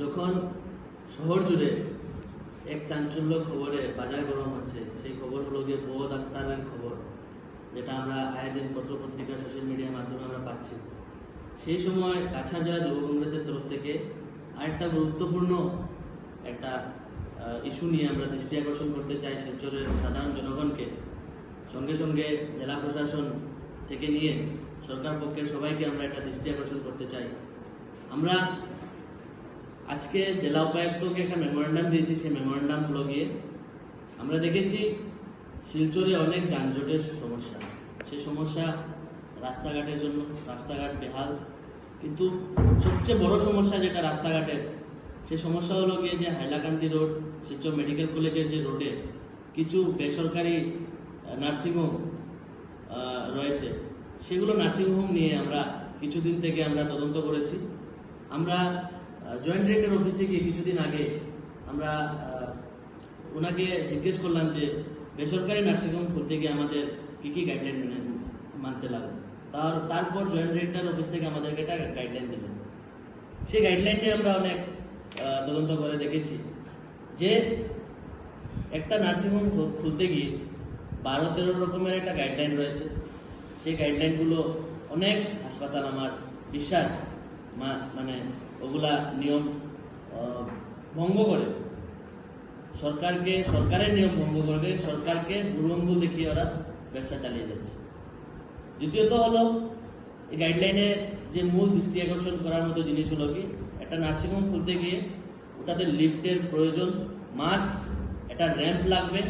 যখন শহর জুড়ে এক চাঞ্চল্য খবরে বাজার গরম হচ্ছে, সেই খবর হলো গিয়ে বউ ডাক্তারের খবর, যেটা আমরা আয়ের দিন পত্র পত্রিকা সোশ্যাল মিডিয়ার মাধ্যমে আমরা পাচ্ছি। সেই সময় কাছাড় জেলা যুব কংগ্রেসের তরফ থেকে আরেকটা গুরুত্বপূর্ণ একটা ইস্যু নিয়ে আমরা দৃষ্টি আকর্ষণ করতে চাই শিলচরের সাধারণ জনগণকে। সঙ্গে সঙ্গে জেলা প্রশাসন থেকে নিয়ে সরকার পক্ষের সবাইকে আমরা একটা দৃষ্টি আকর্ষণ করতে চাই। আমরা আজকে জেলা উপায়ুক্তকে একটা মেমোরেন্ডাম দিয়েছি, সেই মেমোরেন্ডাম হলো গিয়ে আমরা দেখেছি, শিলচরে অনেক যানজটের সমস্যা। সেই সমস্যা রাস্তাঘাটের জন্য, রাস্তাঘাট বেহাল। কিন্তু সবচেয়ে বড় সমস্যা যেটা রাস্তাঘাটের, সেই সমস্যা হলো গিয়ে যে হাইলাকান্দি রোড, শিলচর মেডিকেল কলেজের যে রোডে কিছু বেসরকারি নার্সিংহোম রয়েছে। সেগুলো নার্সিংহোম নিয়ে আমরা কিছুদিন থেকে আমরা তদন্ত করেছি। আমরা জয়েন্ট ডিরেক্টর অফিসে গিয়ে কিছুদিন আগে আমরা ওনাকে জিজ্ঞেস করলাম যে, বেসরকারি নার্সিংহোম খুলতে গিয়ে আমাদের কী কী গাইডলাইন মানতে লাগবে তার, তারপর জয়েন্ট ডিরেক্টর অফিস থেকে আমাদেরকে একটা গাইডলাইন দিলেন সেই গাইডলাইনটি আমরা অনেক তদন্ত করে দেখেছি যে, একটা নার্সিংহোম খুলতে গিয়ে বারো তেরো রকমের একটা গাইডলাইন রয়েছে। সেই গাইডলাইনগুলো অনেক হাসপাতাল আমার বিশ্বাস মানে ওগুলা নিয়ম ভঙ্গ করে। সরকারকে, সরকারের নিয়ম ভঙ্গ করবে, সরকারকে বুড়ঙ্গুল দেখিয়ে ওরা ব্যবসা চালিয়ে যাচ্ছে। দ্বিতীয়ত হলো, এই গাইডলাইনে যে মূল দৃষ্টি আকর্ষণ করার মতো জিনিস হলো কি, একটা নার্সিংহোম খুলতে গিয়ে ওটাতে লিফটের প্রয়োজন মাস্ট একটা র্যাম্প লাগবে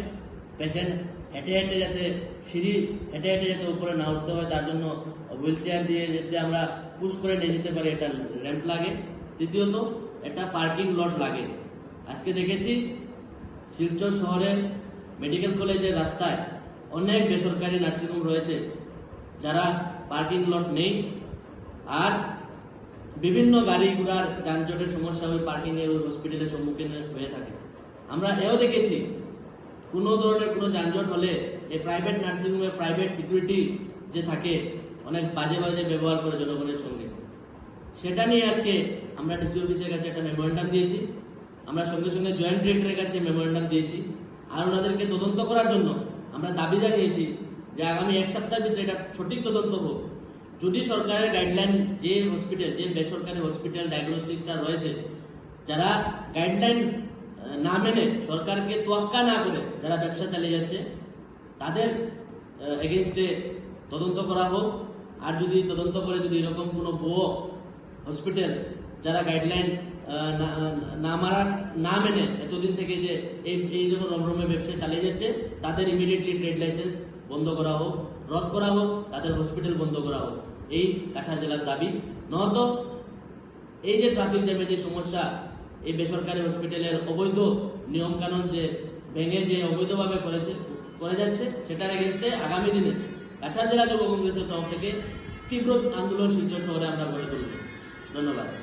পেশেন্ট হেঁটে হেঁটে যাতে সিঁড়ি হেঁটে হেঁটে যাতে উপরে না উঠতে হয়, তার জন্য হুইল চেয়ার দিয়ে যাতে আমরা পুশ করে নিয়ে যেতে পারি এটা র্যাম্প লাগে। তৃতীয়ত একটা পার্কিং লট লাগে। আজকে দেখেছি, শিলচর শহরে মেডিকেল কলেজের রাস্তায় অনেক বেসরকারি নার্সিংহোম রয়েছে, যারা পার্কিং লট নেই। আর বিভিন্ন গাড়ি ঘোড়ার যানজটের সমস্যা ওই পার্কিং এর ওই হসপিটালের সম্মুখীন হয়ে থাকে। আমরা এও দেখেছি, কোনো ধরনের কোনো যানজট হলে এই প্রাইভেট নার্সিংহোমে প্রাইভেট সিকিউরিটি যে থাকে, অনেক বাজে বাজে ব্যবহার করে জনগণের সঙ্গে। সেটা নিয়ে আজকে আমরা ডিসি অফিসের কাছে একটা মেমোরেন্ডাম দিয়েছি। আমরা সঙ্গে সঙ্গে জয়েন্ট ডিরেক্টরের কাছে মেমোরেন্ডাম দিয়েছি। আর ওনাদেরকে তদন্ত করার জন্য আমরা দাবি জানিয়েছি যে আগামী এক সপ্তাহের ভিতরে এটা সঠিক তদন্ত হোক। যদি সরকারের গাইডলাইন যে হসপিটাল যে বেসরকারি হসপিটাল ডায়াগনস্টিক্সরা রয়েছে, যারা গাইডলাইন না মেনে সরকারকে তোয়াক্কা না করে যারা ব্যবসা চালিয়ে যাচ্ছে, তাদের এগেনস্টে তদন্ত করা হোক। আর যদি তদন্ত করে যদি এরকম কোনো বউ হসপিটাল, যারা গাইডলাইন না মারা না মেনে এতদিন থেকে যে এই এই জন্য রমরমে ব্যবসা চালিয়ে যাচ্ছে, তাদের ইমিডিয়েটলি ট্রেড লাইসেন্স বন্ধ করা হোক, রদ করা হোক, তাদের হসপিটাল বন্ধ করা হোক। এই কাছাড় জেলার দাবি। নত এই যে ট্রাফিক জ্যামের যে সমস্যা, এই বেসরকারি হসপিটালের অবৈধ নিয়মকানুন যে ভেঙে যে অবৈধভাবে করেছে, করে যাচ্ছে, সেটার এগেনস্টে আগামী দিনে কাছাড় জেলা যুব কংগ্রেসের তরফ থেকে তীব্র আন্দোলন শিলচর শহরে আমরা গড়ে তুলব। ধন্যবাদ।